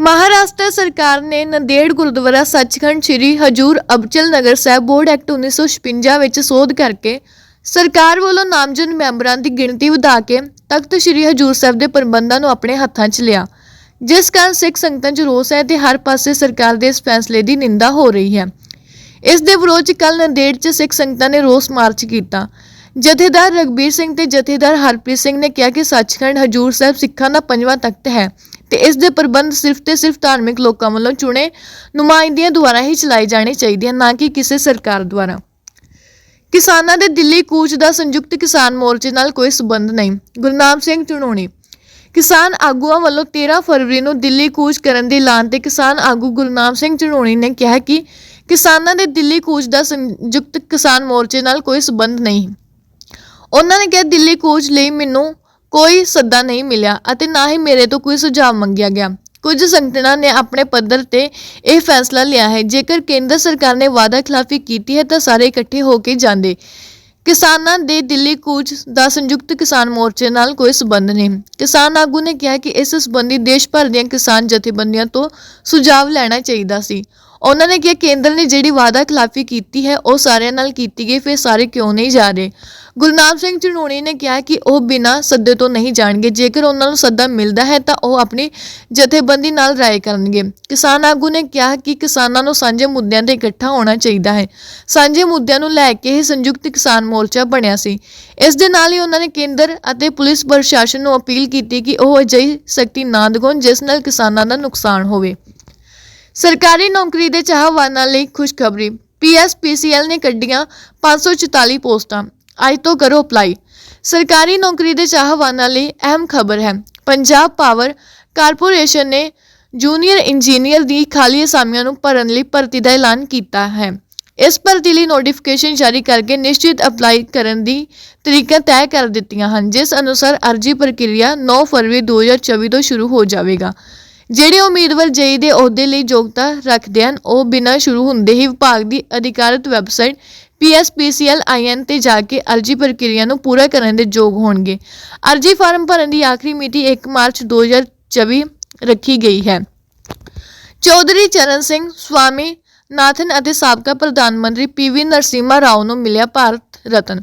ਮਹਾਰਾਸ਼ਟਰ ਸਰਕਾਰ ਨੇ ਨੰਦੇੜ ਗੁਰਦੁਆਰਾ ਸੱਚਖੰਡ ਸ੍ਰੀ Hazur Abchal Nagar Sahib board act 1956 ਵਿੱਚ ਸੋਧ ਕਰਕੇ ਸਰਕਾਰ ਵੱਲੋਂ ਨਾਮਜ਼ਦ ਮੈਂਬਰਾਂ ਦੀ ਗਿਣਤੀ ਵਧਾ ਕੇ ਤਖਤ ਸ੍ਰੀ ਹਜੂਰ ਸਾਹਿਬ ਦੇ ਪ੍ਰਬੰਧਾਂ ਨੂੰ ਆਪਣੇ ਹੱਥਾਂ 'ਚ ਲਿਆ। ਜਿਸ ਕਾਰਨ ਸਿੱਖ ਸੰਗਤਾਂ 'ਚ ਰੋਸ ਹੈ ਤੇ ਹਰ ਪਾਸੇ ਸਰਕਾਰ ਦੇ ਇਸ ਫੈਸਲੇ ਦੀ ਨਿੰਦਾ ਹੋ ਰਹੀ ਹੈ। ਇਸ ਦੇ ਵਿਰੋਧ 'ਚ ਕੱਲ ਨੰਦੇੜ 'ਚ ਸਿੱਖ ਸੰਗਤਾਂ ਨੇ ਰੋਸ ਮਾਰਚ ਕੀਤਾ। ਜਥੇਦਾਰ ਰਗਬੀਰ ਸਿੰਘ ਤੇ ਜਥੇਦਾਰ ਹਰਪ੍ਰੀਤ ਸਿੰਘ ਨੇ ਕਿਹਾ ਕਿ ਸੱਚਖੰਡ ਹਜੂਰ ਸਾਹਿਬ ਸਿੱਖਾਂ ਦਾ ਪੰਜਵਾਂ ਤਖਤ ਹੈ। ਤੇ ਇਸ ਦੇ ਪ੍ਰਬੰਧ ਸਿਰਫ ਤੇ ਸਿਰਫ ਧਾਰਮਿਕ ਲੋਕਾਂ ਵੱਲੋਂ ਚੁਣੇ ਨੁਮਾਇੰਦਿਆਂ ਦੁਆਰਾ ਹੀ ਚਲਾਏ ਜਾਣੇ ਚਾਹੀਦੇ ਹਨ, ਨਾ ਕਿ ਕਿਸੇ ਸਰਕਾਰ ਦੁਆਰਾ। ਕਿਸਾਨਾਂ ਦੇ ਦਿੱਲੀ ਕੂਚ ਦਾ ਸੰਯੁਕਤ ਕਿਸਾਨ ਮੋਰਚੇ ਨਾਲ ਕੋਈ ਸਬੰਧ ਨਹੀਂ। ਗੁਰਨਾਮ ਸਿੰਘ ਚੁਣੋਣੀ, ਕਿਸਾਨ ਆਗੂਆਂ ਵੱਲੋਂ 13 ਫਰਵਰੀ ਨੂੰ ਦਿੱਲੀ ਕੂਚ ਕਰਨ ਦੇ ਐਲਾਨ ਤੇ ਕਿਸਾਨ ਆਗੂ ਗੁਰਨਾਮ ਸਿੰਘ ਚੜੂਣੀ ਨੇ ਕਿਹਾ ਕਿ ਕਿਸਾਨਾਂ ਦੇ ਦਿੱਲੀ ਕੂਚ ਦਾ ਸੰਯੁਕਤ ਕਿਸਾਨ ਮੋਰਚੇ ਨਾਲ ਕੋਈ ਸਬੰਧ ਨਹੀਂ। ਉਹਨਾਂ ਨੇ ਕਿਹਾ, ਦਿੱਲੀ ਕੂਚ ਲਈ ਮੈਨੂੰ ਕੋਈ ਸੱਦਾ ਨਹੀਂ ਮਿਲਿਆ ਅਤੇ ਨਾ ਹੀ ਮੇਰੇ ਤੋਂ ਕੋਈ ਸੁਝਾਅ ਮੰਗਿਆ ਗਿਆ। ਕੁਝ ਸੰਗਠਨਾਂ ਨੇ ਆਪਣੇ ਪੱਧਰ ਤੇ ਇਹ ਫੈਸਲਾ ਲਿਆ ਹੈ। ਜੇਕਰ ਕੇਂਦਰ ਸਰਕਾਰ ਨੇ ਵਾਅਦਾ ਖਿਲਾਫੀ ਕੀਤੀ ਹੈ ਤਾਂ ਸਾਰੇ ਇਕੱਠੇ ਹੋ ਕੇ ਜਾਂਦੇ। ਕਿਸਾਨਾਂ ਦੇ ਦਿੱਲੀ ਕੂਚ ਦਾ ਸੰਯੁਕਤ ਕਿਸਾਨ ਮੋਰਚੇ ਨਾਲ ਕੋਈ ਸਬੰਧ ਨਹੀਂ। ਕਿਸਾਨ ਆਗੂ ਨੇ ਕਿਹਾ ਕਿ ਇਸ ਸਬੰਧੀ ਦੇਸ਼ ਭਰ ਦੀਆਂ ਕਿਸਾਨ ਜਥੇਬੰਦੀਆਂ ਤੋਂ ਸੁਝਾਅ ਲੈਣਾ ਚਾਹੀਦਾ ਸੀ। ਉਹਨਾਂ ਨੇ ਕਿਹਾ, ਕੇਂਦਰ ਨੇ ਜਿਹੜੀ ਵਾਅਦਾ ਖਿਲਾਫੀ ਕੀਤੀ ਹੈ, ਉਹ ਸਾਰਿਆਂ ਨਾਲ ਕੀਤੀ ਗਈ, ਫਿਰ ਸਾਰੇ ਕਿਉਂ ਨਹੀਂ ਜਾ ਰਹੇ? ਗੁਰਨਾਮ ਸਿੰਘ ਚੜੂਣੀ ਨੇ ਕਿਹਾ ਕਿ ਉਹ ਬਿਨਾਂ ਸੱਦੇ ਤੋਂ ਨਹੀਂ ਜਾਣਗੇ। ਜੇਕਰ ਉਹਨਾਂ ਨੂੰ ਸੱਦਾ ਮਿਲਦਾ ਹੈ, ਤਾਂ ਉਹ ਆਪਣੀ ਜਥੇਬੰਦੀ ਨਾਲ ਰਾਏ ਕਰਨਗੇ। ਕਿਸਾਨ ਆਗੂ ਨੇ ਕਿਹਾ ਕਿ ਕਿਸਾਨਾਂ ਨੂੰ ਸਾਂਝੇ ਮੁੱਦਿਆਂ ਤੇ ਇਕੱਠਾ ਹੋਣਾ ਚਾਹੀਦਾ ਹੈ। ਸਾਂਝੇ ਮੁੱਦਿਆਂ ਨੂੰ ਲੈ ਕੇ ਹੀ ਸੰਯੁਕਤ ਕਿਸਾਨ ਮੋਰਚਾ ਬਣਿਆ ਸੀ। ਇਸ ਦੇ ਨਾਲ ਹੀ ਉਹਨਾਂ ਨੇ ਕੇਂਦਰ ਅਤੇ ਪੁਲਿਸ ਪ੍ਰਸ਼ਾਸਨ ਨੂੰ ਅਪੀਲ ਕੀਤੀ ਕਿ ਉਹ ਅਜਿਹੀ ਸਖਤੀ ਨਾ ਦਿਖਾਉਣ, ਜਿਸ ਨਾਲ ਕਿਸਾਨਾਂ ਦਾ ਨੁਕਸਾਨ ਹੋਵੇ। ਸਰਕਾਰੀ ਨੌਕਰੀ ਦੇ ਚਾਹਵਾਨਾਂ ਲਈ ਖੁਸ਼ਖਬਰੀ। ਪੀਐਸਪੀਸੀਐਲ ਨੇ ਕੱਢੀਆਂ 544 ਪੋਸਟਾਂ। ਅੱਜ ਤੋਂ ਕਰੋ ਅਪਲਾਈ। ਸਰਕਾਰੀ ਨੌਕਰੀ ਦੇ ਚਾਹਵਾਨਾਂ ਲਈ ਅਹਿਮ ਖਬਰ ਹੈ। ਪੰਜਾਬ ਪਾਵਰ ਕਾਰਪੋਰੇਸ਼ਨ ਨੇ ਜੂਨੀਅਰ ਇੰਜੀਨੀਅਰ ਦੀ ਖਾਲੀ ਅਸਾਮੀਆਂ ਨੂੰ ਭਰਨ ਲਈ ਭਰਤੀ ਦਾ ਐਲਾਨ ਕੀਤਾ ਹੈ। ਇਸ ਭਰਤੀ ਲਈ ਨੋਟੀਫਿਕੇਸ਼ਨ ਜਾਰੀ ਕਰਕੇ ਨਿਸ਼ਚਿਤ ਅਪਲਾਈ ਕਰਨ ਦੀ ਤਰੀਕਾਂ ਤੈਅ ਕਰ ਦਿੱਤੀਆਂ ਹਨ, ਜਿਸ ਅਨੁਸਾਰ ਅਰਜ਼ੀ ਪ੍ਰਕਿਰਿਆ 9 ਫਰਵਰੀ 2024 ਤੋਂ ਸ਼ੁਰੂ ਹੋ ਜਾਵੇਗਾ। ਜਿਹੜੇ ਉਮੀਦਵਾਰ ਜੇਈ ਦੇ ਅਹੁਦੇ ਲਈ ਯੋਗਤਾ ਰੱਖਦੇ ਹਨ, ਉਹ ਬਿਨਾਂ ਸ਼ੁਰੂ ਹੁੰਦੇ ਹੀ ਵਿਭਾਗ ਦੀ ਅਧਿਕਾਰਤ ਵੈਬਸਾਈਟ pspcl.in ਤੇ ਜਾ ਕੇ ਅਰਜ਼ੀ ਪ੍ਰਕਿਰਿਆ ਨੂੰ ਪੂਰਾ ਕਰਨ ਦੇ ਯੋਗ ਹੋਣਗੇ। ਅਰਜ਼ੀ ਫਾਰਮ ਭਰਨ ਦੀ ਆਖਰੀ ਮਿਤੀ 1 ਮਾਰਚ 2024 ਰੱਖੀ ਗਈ ਹੈ। ਚੌਧਰੀ ਚਰਨ ਸਿੰਘ, ਸਵਾਮੀ ਨਾਥਨ ਅਤੇ ਸਾਬਕਾ ਪ੍ਰਧਾਨ ਮੰਤਰੀ ਪੀਵੀ ਨਰਸਿਮਾ ਰਾਓ ਨੂੰ ਮਿਲਿਆ ਭਾਰਤ ਰਤਨ।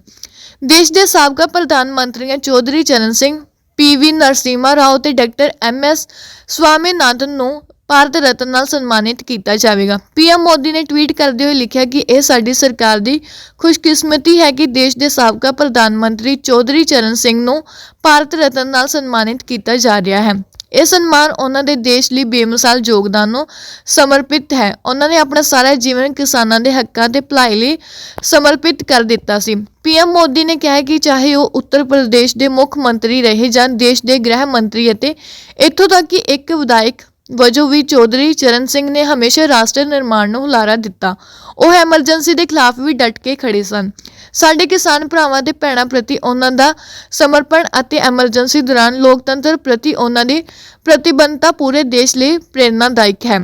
ਦੇਸ਼ ਦੇ ਸਾਬਕਾ ਪ੍ਰਧਾਨ ਮੰਤਰੀਆਂ ਚੌਧਰੀ ਚਰਨ ਸਿੰਘ ਪੀਵੀ ਨਰਸਿਮਾ ਰਾਓ ਤੇ ਡਾਕਟਰ ਐਮ ਐਸ ਸਵਾਮੀਨਾਥਨ ਨੂੰ ਭਾਰਤ ਰਤਨ ਨਾਲ ਸਨਮਾਨਿਤ ਕੀਤਾ ਜਾਵੇਗਾ। ਪੀਐਮ ਮੋਦੀ ਨੇ ਟਵੀਟ ਕਰਦੇ ਹੋਏ ਲਿਖਿਆ ਕਿ ਇਹ ਸਾਡੀ ਸਰਕਾਰ ਦੀ ਖੁਸ਼ਕਿਸਮਤੀ ਹੈ ਕਿ ਦੇਸ਼ ਦੇ ਸਾਬਕਾ ਪ੍ਰਧਾਨ ਮੰਤਰੀ ਚੌਧਰੀ ਚਰਨ ਸਿੰਘ ਨੂੰ ਭਾਰਤ ਰਤਨ ਨਾਲ ਸਨਮਾਨਿਤ ਕੀਤਾ ਜਾ ਰਿਹਾ ਹੈ। ਇਹ ਸਨਮਾਨ ਉਹਨਾਂ ਦੇ ਦੇਸ਼ ਲਈ ਬੇਮਿਸਾਲ ਯੋਗਦਾਨ ਨੂੰ ਸਮਰਪਿਤ ਹੈ। ਉਹਨਾਂ ਨੇ ਆਪਣਾ ਸਾਰਾ ਜੀਵਨ ਕਿਸਾਨਾਂ ਦੇ ਹੱਕਾਂ ਤੇ ਭਲਾਈ ਲਈ ਸਮਰਪਿਤ ਕਰ ਦਿੱਤਾ ਸੀ। ਪੀਐਮ ਮੋਦੀ ਨੇ ਕਿਹਾ ਕਿ ਚਾਹੇ ਉਹ ਉੱਤਰ ਪ੍ਰਦੇਸ਼ ਦੇ ਮੁੱਖ ਮੰਤਰੀ ਰਹੇ ਜਾਂ ਦੇਸ਼ ਦੇ ਗ੍ਰਹਿ ਮੰਤਰੀ ਅਤੇ ਇੱਥੋਂ ਤੱਕ ਕਿ ਇੱਕ ਵਿਧਾਇਕ ਵਜੋਂ ਵੀ ਚੌਧਰੀ ਚਰਨ ਸਿੰਘ ਨੇ ਹਮੇਸ਼ਾ ਰਾਸ਼ਟਰ ਨਿਰਮਾਣ ਨੂੰ ਹੁਲਾਰਾ ਦਿੱਤਾ। ਉਹ ਐਮਰਜੈਂਸੀ ਦੇ ਖਿਲਾਫ ਵੀ ਡਟ ਕੇ ਖੜੇ ਸਨ। ਸਾਡੇ ਕਿਸਾਨ ਭਰਾਵਾਂ ਤੇ ਭੈਣਾਂ ਪ੍ਰਤੀ ਉਹਨਾਂ ਦਾ ਸਮਰਪਣ ਅਤੇ ਐਮਰਜੈਂਸੀ ਦੌਰਾਨ ਲੋਕਤੰਤਰ ਪ੍ਰਤੀ ਉਹਨਾਂ ਦੀ ਪ੍ਰਤੀਬੱਧਤਾ ਪੂਰੇ ਦੇਸ਼ ਲਈ ਪ੍ਰੇਰਨਾਦਾਇਕ ਹੈ।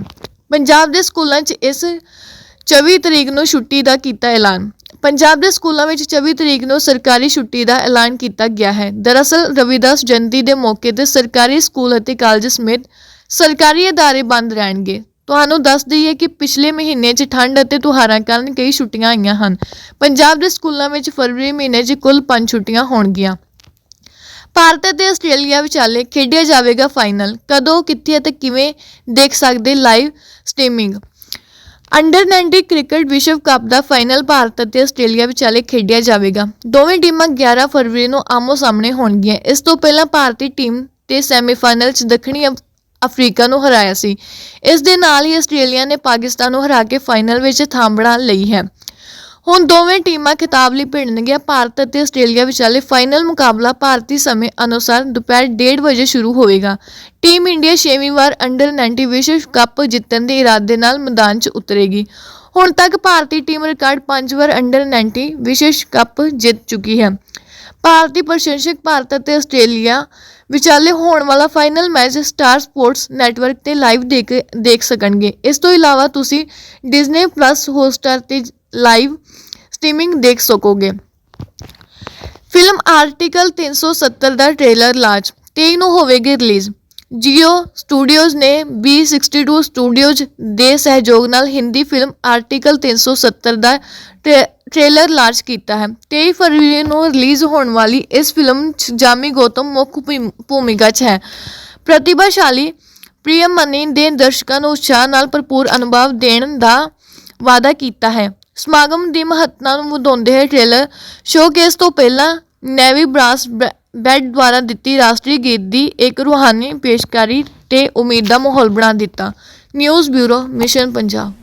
ਪੰਜਾਬ ਦੇ ਸਕੂਲਾਂ 'ਚ ਇਸ 24 ਤਰੀਕ ਨੂੰ ਛੁੱਟੀ ਦਾ ਕੀਤਾ ਐਲਾਨ। ਪੰਜਾਬ ਦੇ ਸਕੂਲਾਂ ਵਿੱਚ 24 ਤਰੀਕ ਨੂੰ ਸਰਕਾਰੀ ਛੁੱਟੀ ਦਾ ਐਲਾਨ ਕੀਤਾ ਗਿਆ ਹੈ। ਦਰਅਸਲ ਰਵਿਦਾਸ ਜਯੰਤੀ ਦੇ ਮੌਕੇ ਤੇ ਸਰਕਾਰੀ ਸਕੂਲ ਅਤੇ ਕਾਲਜ ਸਮੇਤ ਸਰਕਾਰੀ ਅਦਾਰੇ ਬੰਦ ਰਹਿਣਗੇ। ਤੁਹਾਨੂੰ ਦੱਸ ਦਈਏ ਕਿ ਪਿਛਲੇ ਮਹੀਨੇ 'ਚ ਠੰਡ ਅਤੇ ਤਿਉਹਾਰਾਂ ਕਾਰਨ ਕਈ ਛੁੱਟੀਆਂ ਆਈਆਂ ਹਨ। ਪੰਜਾਬ ਦੇ ਸਕੂਲਾਂ ਵਿੱਚ ਫਰਵਰੀ ਮਹੀਨੇ 'ਚ ਕੁੱਲ 5 ਛੁੱਟੀਆਂ ਹੋਣਗੀਆਂ। ਭਾਰਤ ਅਤੇ ਆਸਟ੍ਰੇਲੀਆ ਵਿਚਾਲੇ ਖੇਡਿਆ ਜਾਵੇਗਾ ਫਾਈਨਲ। ਕਦੋਂ, ਕਿੱਥੇ ਅਤੇ ਕਿਵੇਂ ਦੇਖ ਸਕਦੇ ਲਾਈਵ ਸਟ੍ਰੀਮਿੰਗ? ਅੰਡਰ 90 ਕ੍ਰਿਕਟ ਵਿਸ਼ਵ ਕੱਪ ਦਾ ਫਾਈਨਲ ਭਾਰਤ ਅਤੇ ਆਸਟ੍ਰੇਲੀਆ ਵਿਚਾਲੇ ਖੇਡਿਆ ਜਾਵੇਗਾ। ਦੋਵੇਂ ਟੀਮਾਂ 11 ਫਰਵਰੀ ਨੂੰ ਆਮੋ ਸਾਹਮਣੇ ਹੋਣਗੀਆਂ। ਇਸ ਤੋਂ ਪਹਿਲਾਂ ਭਾਰਤੀ ਟੀਮ ਤੇ ਸੈਮੀਫਾਈਨਲ 'ਚ ਦੱਖਣੀ ਅਫ- ਅਫਰੀਕਾ ਨੂੰ ਹਰਾਇਆ ਸੀ। ਇਸ ਦੇ ਨਾਲ ਹੀ ਆਸਟ੍ਰੇਲੀਆ ਨੇ ਪਾਕਿਸਤਾਨ ਨੂੰ ਹਰਾ ਕੇ ਫਾਈਨਲ ਵਿੱਚ ਥਾਂ ਬਣਾ ਲਈ ਹੈ। ਹੁਣ ਦੋਵੇਂ ਟੀਮਾਂ ਖਿਤਾਬ ਲਈ ਭਿੜਨਗੀਆਂ। ਭਾਰਤ ਅਤੇ ਆਸਟ੍ਰੇਲੀਆ ਵਿਚਾਲੇ ਫਾਈਨਲ ਮੁਕਾਬਲਾ ਭਾਰਤੀ ਸਮੇਂ ਅਨੁਸਾਰ ਦੁਪਹਿਰ 1:30 ਵਜੇ ਸ਼ੁਰੂ ਹੋਵੇਗਾ। ਟੀਮ ਇੰਡੀਆ ਛੇਵੀਂ ਵਾਰ ਅੰਡਰ 90 ਵਿਸ਼ਵ ਕੱਪ ਜਿੱਤਣ ਦੇ ਇਰਾਦੇ ਨਾਲ ਮੈਦਾਨ 'ਚ ਉਤਰੇਗੀ। ਹੁਣ ਤੱਕ ਭਾਰਤੀ ਟੀਮ ਰਿਕਾਰਡ 5 ਵਾਰ ਅੰਡਰ 90 ਵਿਸ਼ਵ ਕੱਪ ਜਿੱਤ ਚੁੱਕੀ ਹੈ। ਭਾਰਤੀ ਪ੍ਰਸ਼ੰਸਕ ਭਾਰਤ ਅਤੇ ਆਸਟ੍ਰੇਲੀਆ ਵਿਚਾਲੇ ਹੋਣ ਵਾਲਾ final match Star Sports network ਤੇ ਲਾਈਵ ਦੇਖ ਦੇਖ ਸਕਣਗੇ। ਇਸ ਤੋਂ ਇਲਾਵਾ ਤੁਸੀਂ ਡਿਜ਼ਨੀ ਪਲੱਸ ਹੌਟਸਟਾਰ ਤੇ ਲਾਈਵ ਸਟ੍ਰੀਮਿੰਗ ਦੇਖ ਸਕੋਗੇ। ਫਿਲਮ ਆਰਟੀਕਲ 370 ਦਾ ਟ੍ਰੇਲਰ ਲਾਂਚ 23 ਨੂੰ ਹੋਵੇਗੀ ਰਿਲੀਜ਼ ਜੀਓ ਸਟੂਡੀਓਜ਼ ਨੇ B62 ਸਟੂਡੀਓਜ਼ ਦੇ ਸਹਿਯੋਗ ਨਾਲ ਹਿੰਦੀ ਫਿਲਮ ਆਰਟੀਕਲ 370 ਦਾ ਟ੍ਰੇ- ਟ੍ਰੇਲਰ ਲਾਂਚ ਕੀਤਾ ਹੈ। 23 ਫਰਵਰੀ ਨੂੰ ਰਿਲੀਜ਼ ਹੋਣ ਵਾਲੀ ਇਸ ਫਿਲਮ 'ਚ ਜਾਮੀ ਗੌਤਮ ਮੁੱਖ ਭੂਮੀ- ਭੂਮਿਕਾ 'ਚ ਹੈ। ਪ੍ਰਤਿਭਾਸ਼ਾਲੀ ਪ੍ਰਿਯਮਨੀ ਦੇ ਦਰਸ਼ਕਾਂ ਨੂੰ ਉਤਸ਼ਾਹ ਨਾਲ ਭਰਪੂਰ ਅਨੁਭਵ ਦੇਣ ਦਾ ਵਾਅਦਾ ਕੀਤਾ ਹੈ। ਸਮਾਗਮ ਦੀ ਮਹੱਤਤਾ ਨੂੰ ਵਧਾਉਂਦੇ ਹੋਏ ਟ੍ਰੇਲਰ ਸ਼ੋਕੇਸ ਤੋਂ ਪਹਿਲਾਂ ਨੈਵੀ ਬ੍ਰਾਸ ਬੈ- ਬੈਂਡ ਦੁਆਰਾ ਦਿੱਤੀ ਰਾਸ਼ਟਰੀ ਗੀਤ ਦੀ ਇੱਕ ਰੂਹਾਨੀ ਪੇਸ਼ਕਾਰੀ ਤੇ ਉਮੀਦ ਦਾ ਮਾਹੌਲ ਬਣਾ ਦਿੱਤਾ। News bureau, Mission Punjab.